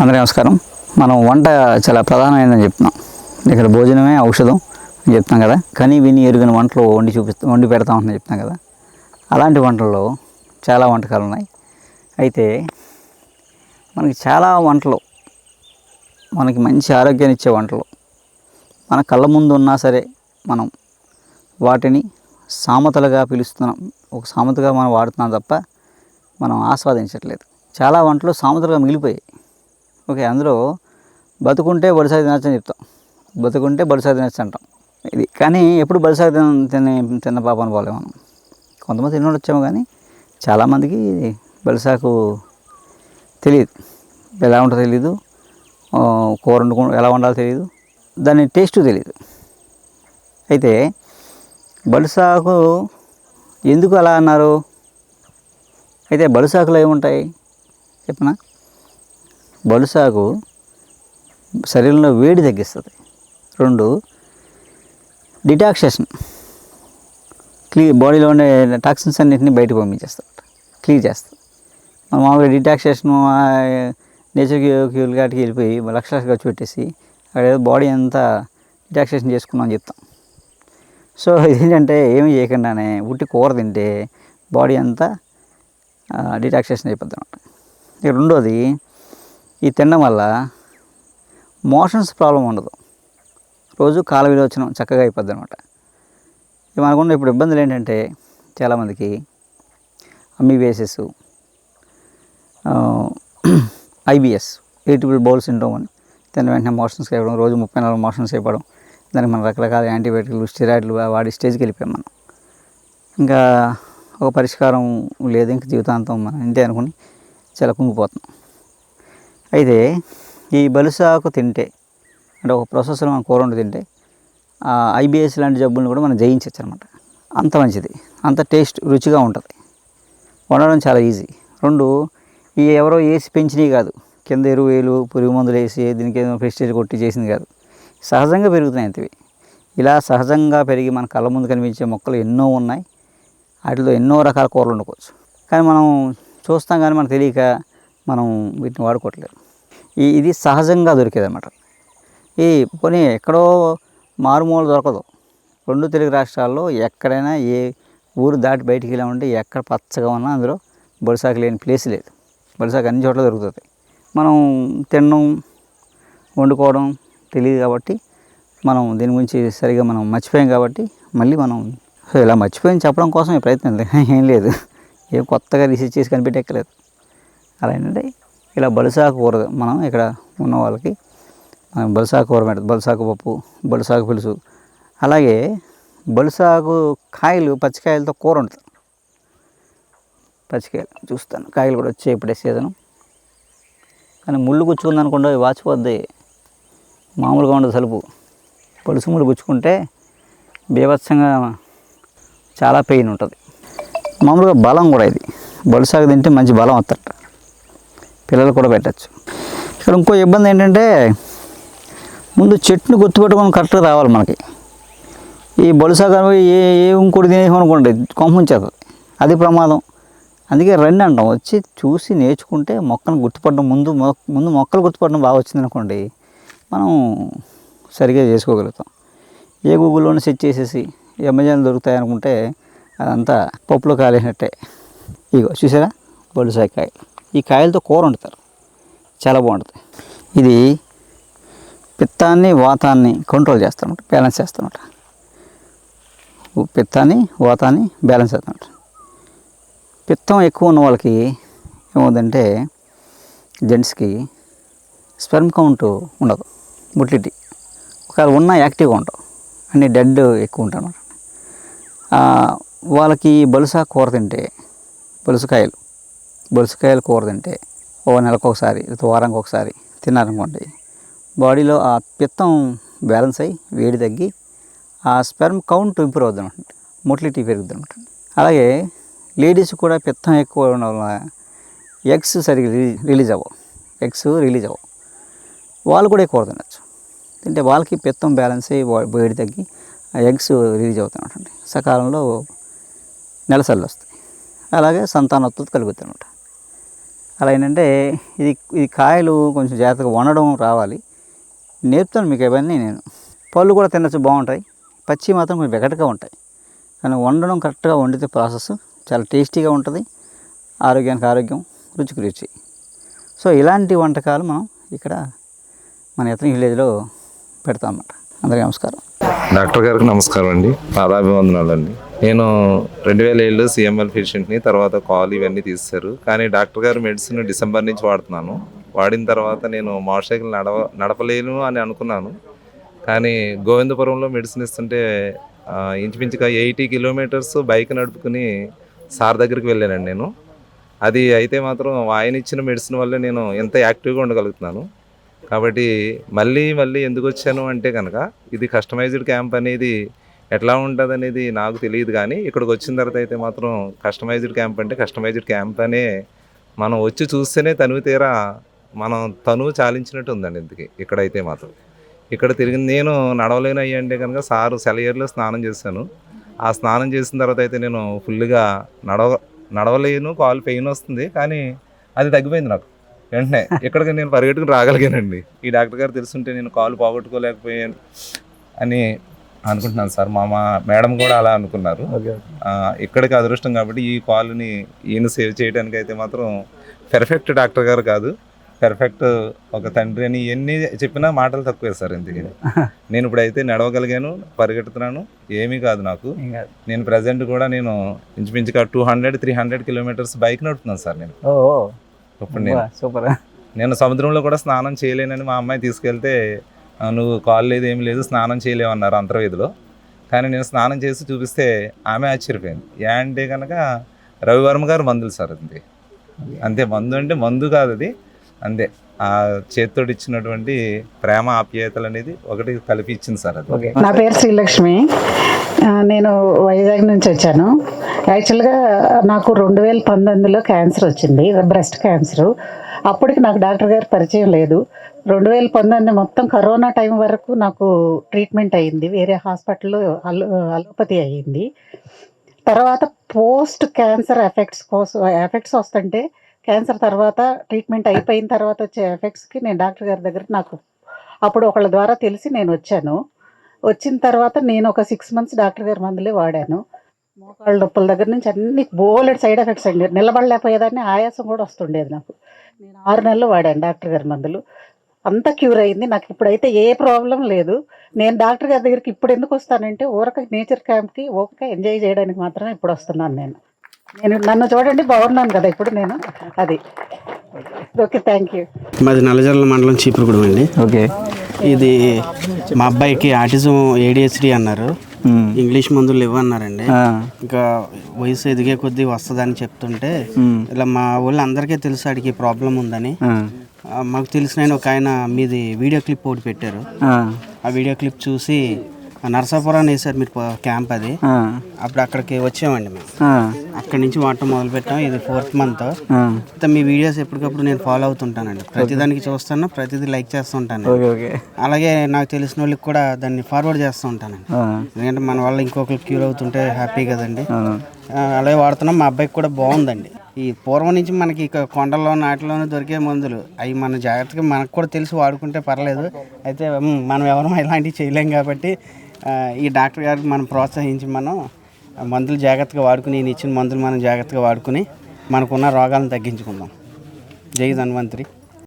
అందరి నమస్కారం. మనం వంట చాలా ప్రధానమైనదని చెప్తున్నాం. ఇక్కడ భోజనమే ఔషధం అని చెప్తున్నాం కదా. కని విని ఎరుగని వంటలు వండి చూపిస్తా వండి పెడతా ఉంటుందని చెప్తాం కదా. అలాంటి వంటల్లో చాలా వంటకాలు ఉన్నాయి. అయితే మనకి చాలా వంటలు మనకి మంచి ఆరోగ్యాన్ని ఇచ్చే వంటలు మన కళ్ళ ముందు ఉన్నా సరే మనం వాటిని సామెతలుగా పిలుస్తున్నాం. ఒక సామెతగా మనం వాడుతున్నాం తప్ప మనం ఆస్వాదించట్లేదు. చాలా వంటలు సామెతలుగా మిగిలిపోయాయి. ఓకే అందులో బతుకుంటే బడిసా తినచ్చు అని చెప్తాం. బతుకుంటే బడిసా తినచ్చు అంటాం. ఇది కానీ ఎప్పుడు బడిసాగి తిన తినే తిన్న పాపని పోలే మనం. కొంతమంది తినడం వచ్చాము కానీ చాలామందికి బలిసాకు తెలియదు. ఎలా ఉంటుందో తెలియదు కూర వండుకో ఎలా వండాలో తెలియదు దాని టేస్ట్ తెలియదు అయితే బలిసాకు ఎందుకు అలా అన్నారు? అయితే బలుసాకులు ఏముంటాయి? చెప్పనా? బలుసాగు శరీరంలో వేడి తగ్గిస్తుంది. రెండు డిటాక్సేషన్. క్లీ బాడీలో ఉండే టాక్సిన్స్ అన్నింటినీ బయటకు పంపించేస్తారు క్లియర్ చేస్తారు మనం మామూలుగా డిటాక్సేషన్ నేచర్ క్యూల్ కాటికి వెళ్ళిపోయి లక్ష లక్ష ఖర్చు పెట్టేసి అక్కడ ఏదో బాడీ అంతా డిటాక్సేషన్ చేసుకున్నాం అని చెప్తాం. సో ఇదేంటంటే ఏమి చేయకుండానే ఉట్టి కూర తింటే బాడీ అంతా డిటాక్సేషన్ అయిపోద్ది అనమాట రెండోది ఈ తినడం వల్ల మోషన్స్ ప్రాబ్లం ఉండదు. రోజు కాల విలోచనం చక్కగా అయిపోద్ది అనమాట మనకుండా మనకున్న ఇప్పుడు ఇబ్బందులు ఏంటంటే చాలామందికి అమ్మివేసెస్ ఐబిఎస్ ఎయిటిబుల్ బౌల్ సిండ్రోమ్ అని తిన్న వెంటనే మోషన్స్ అయిపోవడం రోజు ముప్పై నాలుగు మోషన్స్ అయిపోవడం దానికి మనం రకరకాల యాంటీబయాటిక్లు స్టిరాయిడ్లు వాడి స్టేజ్కి వెళ్ళిపోయాం మనం. ఇంకా ఒక పరిష్కారం లేదు ఇంక జీవితాంతం మనం ఇంతే అనుకుని చాలా కుంగిపోతున్నాం. అయితే ఈ బలుసాకు తింటే అంటే ఒక ప్రాసెస్లో మనం కూర వండి తింటే ఐబిఎస్ లాంటి జబ్బులను కూడా మనం జయించవచ్చు అనమాట అంత మంచిది. అంత టేస్ట్ రుచిగా ఉంటుంది. వండడం చాలా ఈజీ. రెండు ఈ ఎవరో వేసి పెంచినవి కాదు. కింద ఎరువు వేలు పురుగు మందులు వేసి దీనికి ఏదో ప్రెస్టేజ్ కొట్టి చేసింది కాదు. సహజంగా పెరుగుతున్నాయి అంతవి. ఇలా సహజంగా పెరిగి మన కళ్ళ ముందు కనిపించే మొక్కలు ఎన్నో ఉన్నాయి. వాటిలో ఎన్నో రకాల కూరలు వండుకోవచ్చు. కానీ మనం చూస్తాం కానీ మనకు తెలియక మనం వీటిని వాడుకోవట్లేదు. ఇది సహజంగా దొరికేది అనమాట ఈ పోనీ ఎక్కడో మారుమూల దొరకదు. రెండు తెలుగు రాష్ట్రాల్లో ఎక్కడైనా ఏ ఊరు దాటి బయటికి వెళ్ళామంటే ఎక్కడ పచ్చగా ఉన్నా అందులో బొడిసాకు లేని ప్లేస్ లేదు. బొడిసాకు అన్ని చోట్ల దొరుకుతుంది. మనం తినడం వండుకోవడం తెలియదు కాబట్టి మనం దీని గురించి సరిగా మనం మర్చిపోయాం కాబట్టి మళ్ళీ మనం ఇలా మర్చిపోయి చెప్పడం కోసం ఈ ప్రయత్నం లేదు. ఏం లేదు. ఏం కొత్తగా రీసెర్చ్ చేసి కనిపెట్టెక్కలేదు అలా ఏంటంటే ఇలా బలిసాకు కూర మనం ఇక్కడ ఉన్న వాళ్ళకి బలిసాకు కూర పెడతాం. బలిసాకు పప్పు బలిసాకు పులుసు. అలాగే బలిసాకు కాయలు పచ్చికాయలతో కూర ఉంటుంది పచ్చికాయలు చూస్తాను. కాయలు కూడా వచ్చాయి ఇప్పుడే సీజను. కానీ ముళ్ళు గుచ్చుకుంది అనుకోండి అవి వాచిపోద్ది. మామూలుగా ఉండదు సలుపు. పొలుసు ముళ్ళు గుచ్చుకుంటే బీభత్సంగా చాలా పెయిన్ ఉంటుంది. మామూలుగా బలం కూడా ఇది. బొలసాగు తింటే మంచి బలం వద్దట పిల్లలు కూడా పెట్టచ్చు. ఇక్కడ ఇంకో ఇబ్బంది ఏంటంటే ముందు చెట్టును గుర్తుపెట్టుకొని కరెక్ట్గా రావాలి మనకి. ఈ బొలసాగు అనేవి ఏ ఏ ఇంకోటి తినేసామనుకోండి కొంపంచేస్తుంది అది ప్రమాదం. అందుకే రండి అంటాం. వచ్చి చూసి నేర్చుకుంటే మొక్కను గుర్తుపడడం ముందు ముందు మొక్కలు గుర్తుపడడం బాగా వచ్చింది అనుకోండి మనం సరిగ్గా చేసుకోగలుగుతాం. ఏ గూగుల్లోనే సెట్ చేసేసి అమెజాన్ దొరుకుతాయి అనుకుంటే అదంతా పప్పులో కాలేసినట్టే ఇగో చూసారా? బొలుసాయి కాయలు ఈ కాయలతో కూర వండుతారు. చాలా బాగుంటుంది. ఇది పిత్తాన్ని వాతాన్ని కంట్రోల్ చేస్తానమాట బ్యాలెన్స్ చేస్తానమాట పిత్తాన్ని వాతాన్ని బ్యాలెన్స్ చేస్తానమాట పిత్తం ఎక్కువ ఉన్న వాళ్ళకి ఏమవుతుందంటే జెంట్స్కి స్పెర్మ్ కౌంట్ ఉండదు మొటిలిటీ ఒకవేళ ఉన్నా యాక్టివ్గా ఉండవు అన్ని డెడ్ ఎక్కువ ఉంటాయి అన్నమాట వాళ్ళకి బలుసా కూర తింటే బలుసుకాయలు బొలుసుకాయల కూర తింటే ఓ నెలకు ఒకసారి వారానికి ఒకసారి తిన్నారనుకోండి బాడీలో ఆ పిత్తం బ్యాలెన్స్ అయ్యి వేడి తగ్గి ఆ స్పెర్మ్ కౌంట్ ఇంప్రూవ్ అవుతుంది అనమాట మొటిలిటీ పెరుగుతుంది అనమాట అలాగే లేడీస్ కూడా పిత్తం ఎక్కువ ఉండడం వల్ల ఎగ్స్ సరిగ్గా రిలీజ్ అవ్వవు. ఎగ్స్ రిలీజ్ అవ్వవు. వాళ్ళు కూడా ఎక్కువ తినచ్చు. తింటే వాళ్ళకి పిత్తం బ్యాలెన్స్ అయ్యి వేడి తగ్గి ఆ ఎగ్స్ రిలీజ్ అవుతాయి సకాలంలో నెలసల్లు వస్తాయి. అలాగే సంతానోత్పత్తి కలుగుతాయి అనమాట అలా ఏంటంటే ఇది ఇది కాయలు కొంచెం జాగ్రత్తగా వండడం రావాలి. నేర్పుతాను మీకు ఇవన్నీ నేను. పళ్ళు కూడా తినచ్చు బాగుంటాయి. పచ్చి మాత్రం కొంచెం వెగటగా ఉంటాయి. కానీ వండడం కరెక్ట్గా వండితే ప్రాసెస్ చాలా టేస్టీగా ఉంటుంది. ఆరోగ్యానికి ఆరోగ్యం రుచికి రుచి. సో ఇలాంటి వంటకాలు మనం ఇక్కడ మన ఎత్తన విలేజ్లో పెడతాం అన్నమాట. అందరికీ నమస్కారం. డాక్టర్ గారికి నమస్కారం అండి. పాదాభివందనాలు అండి నేను రెండు వేల ఏళ్ళు సిఎంఎల్ పేషెంట్ని తర్వాత కాల్ ఇవన్నీ తీస్తారు కానీ డాక్టర్ గారు మెడిసిన్ డిసెంబర్ నుంచి వాడుతున్నాను. వాడిన తర్వాత నేను మోటార్ సైకిల్ నడవ నడపలేను అని అనుకున్నాను. కానీ గోవిందపురంలో మెడిసిన్ ఇస్తుంటే ఇంచుమించుగా ఎయిటీ కిలోమీటర్స్ బైక్ నడుపుకుని సార్ దగ్గరికి వెళ్ళానండి నేను. అది అయితే మాత్రం ఆయన ఇచ్చిన మెడిసిన్ వల్లే నేను ఎంత యాక్టివ్గా ఉండగలుగుతున్నాను. కాబట్టి మళ్ళీ మళ్ళీ ఎందుకు వచ్చాను అంటే కనుక ఇది కస్టమైజ్డ్ క్యాంప్ అనేది ఎట్లా ఉంటుంది అనేది నాకు తెలియదు కానీ ఇక్కడికి వచ్చిన తర్వాత అయితే మాత్రం కస్టమైజ్డ్ క్యాంప్ అంటే కస్టమైజ్డ్ క్యాంప్ అనే మనం వచ్చి చూస్తేనే తనువు తీరా మనం తను చాలించినట్టు ఉందండి ఇందుకే ఇక్కడైతే మాత్రం. ఇక్కడ తిరిగి నేను నడవలేను అయ్యండి కనుక సారు సెలయర్లో స్నానం చేశాను. ఆ స్నానం చేసిన తర్వాత అయితే నేను ఫుల్గా నడవ నడవలేను కాలు పెయిన్ వస్తుంది కానీ అది తగ్గిపోయింది నాకు. వెంటనే ఇక్కడికి నేను పరిగెట్టుకుని రాగలిగానండి. ఈ డాక్టర్ గారు తెలుసుంటే నేను కాలు పోగొట్టుకోలేకపోయాను అని అనుకుంటున్నాను సార్. మా మా మేడం కూడా అలా అనుకున్నారు. ఇక్కడికి అదృష్టం కాబట్టి ఈ కాల్ని ఈయన సేవ్ చేయడానికి అయితే మాత్రం పెర్ఫెక్ట్ డాక్టర్ గారు కాదు. పెర్ఫెక్ట్ ఒక తండ్రి అని ఎన్ని చెప్పినా మాటలు తక్కువే సార్ ఇందుకని నేను ఇప్పుడైతే నడవగలిగాను పరిగెడుతున్నాను ఏమీ కాదు నాకు. నేను ప్రజెంట్ కూడా నేను ఇంచుమించుగా two hundred three hundred kilometres bike నడుపుతున్నాను సార్ నేను. ఇప్పుడు నేను సూపర్. నేను సముద్రంలో కూడా స్నానం చేయలేనని మా అమ్మాయి తీసుకెళ్తే "ఆ, నువ్వు కాల్ లేదు ఏం లేదు స్నానం చేయలేవు అన్నారు అంతర్వేదిలో. కానీ నేను స్నానం చేసి చూపిస్తే ఆమె ఆశ్చర్యపోయింది. ఏ అంటే కనుక రవివర్మ గారు మందులు సార్ అంతే. అంతే మందు అంటే మందు కాదు అది. అంతే ఆ చేత్తోటి ఇచ్చినటువంటి ప్రేమ ఆప్యాయతలు అనేది ఒకటి కలిపి ఇచ్చింది సార్ అది. ఓకే. నా పేరు శ్రీలక్ష్మి. నేను వైజాగ్ నుంచి వచ్చాను. యాక్చువల్గా నాకు రెండు వేల పంతొమ్మిదిలో క్యాన్సర్ వచ్చింది బ్రెస్ట్ క్యాన్సర్. అప్పటికి నాకు డాక్టర్ గారు పరిచయం లేదు. రెండు వేల పంతొమ్మిది మొత్తం కరోనా టైం వరకు నాకు ట్రీట్మెంట్ అయ్యింది వేరే హాస్పిటల్లో అలో అలోపతి అయ్యింది. తర్వాత పోస్ట్ క్యాన్సర్ ఎఫెక్ట్స్ కోసం ఎఫెక్ట్స్ వస్తుంటే క్యాన్సర్ తర్వాత ట్రీట్మెంట్ అయిపోయిన తర్వాత వచ్చే ఎఫెక్ట్స్కి నేను డాక్టర్ గారి దగ్గర నాకు అప్పుడు ఒకళ్ళ ద్వారా తెలిసి నేను వచ్చాను. వచ్చిన తర్వాత నేను ఒక సిక్స్ మంత్స్ డాక్టర్ గారి మందులే వాడాను. మోకాళ్ళ నొప్పుల దగ్గర నుంచి అన్ని బోలెడ్ సైడ్ ఎఫెక్ట్స్ అండి. నిలబడలేకపోయేదాన్ని ఆయాసం కూడా వస్తుండేది నాకు. నేను ఆరు నెలలు వాడాను డాక్టర్ గారి మందులు. అంతా క్యూర్ అయింది. నాకు ఇప్పుడైతే ఏ ప్రాబ్లం లేదు. నేను డాక్టర్ గారి దగ్గరికి ఇప్పుడు ఎందుకు వస్తానంటే ఊరక నేచర్ క్యాంప్కి ఊరక ఎంజాయ్ చేయడానికి మాత్రమే ఇప్పుడు వస్తున్నాను నేను. నేను నన్ను చూడండి బాగున్నాను కదా ఇప్పుడు నేను. అది. Okay thank you. మాది నల్లజర్ల మండలం చీపురుగూడెం అండి. ఓకే. ఇది మా అబ్బాయికి ఆటిజం ఏడిహెచ్డి అన్నారు. ఇంగ్లీష్ మందులు ఇవ్వన్నారండి. ఇంకా వయసు ఎదిగే కొద్దీ వస్తుందని చెప్తుంటే ఇలా మా ఊళ్ళో అందరికీ తెలుసు ఆడికి ప్రాబ్లం ఉందని. మాకు తెలిసిన ఒక ఆయన మీది వీడియో క్లిప్ ఒకటి పెట్టారు. ఆ వీడియో క్లిప్ చూసి నరసాపురం వేసారు మీరు క్యాంప్ అది. అప్పుడు అక్కడికి వచ్చామండి మేము. అక్కడి నుంచి వాడటం మొదలు పెట్టాం ఇది ఫోర్త్ మంత్. మీ వీడియోస్ ఎప్పటికప్పుడు నేను ఫాలో అవుతుంటానండి. ప్రతిదానికి చూస్తాను ప్రతిదీ లైక్ చేస్తూ ఉంటాను ఓకే ఓకే. అలాగే నాకు తెలిసిన వాళ్ళకి కూడా దాన్ని ఫార్వర్డ్ చేస్తూ ఉంటానండి. ఎందుకంటే మన వల్ల ఇంకొకరికి క్యూర్ అవుతుంటే హ్యాపీ కదండి. అలాగే వాడుతున్నాం. మా అబ్బాయికి కూడా బాగుందండి. ఈ పూర్వం నుంచి మనకి కొండల్లో నాటిలోనే దొరికే మందులు. అవి మన జాగ్రత్తగా మనకు కూడా తెలిసి వాడుకుంటే పర్లేదు. అయితే మనం ఎవరూ ఇలాంటివి చేయలేం కాబట్టి ఈ డాక్టర్ గారికి మనం ప్రోత్సహించి మనం మందులు జాగ్రత్తగా వాడుకుని ఈయన ఇచ్చిన మందులు మనం జాగ్రత్తగా వాడుకుని మనకున్న రోగాలను తగ్గించుకుందాం. జై ధన్వంతరి.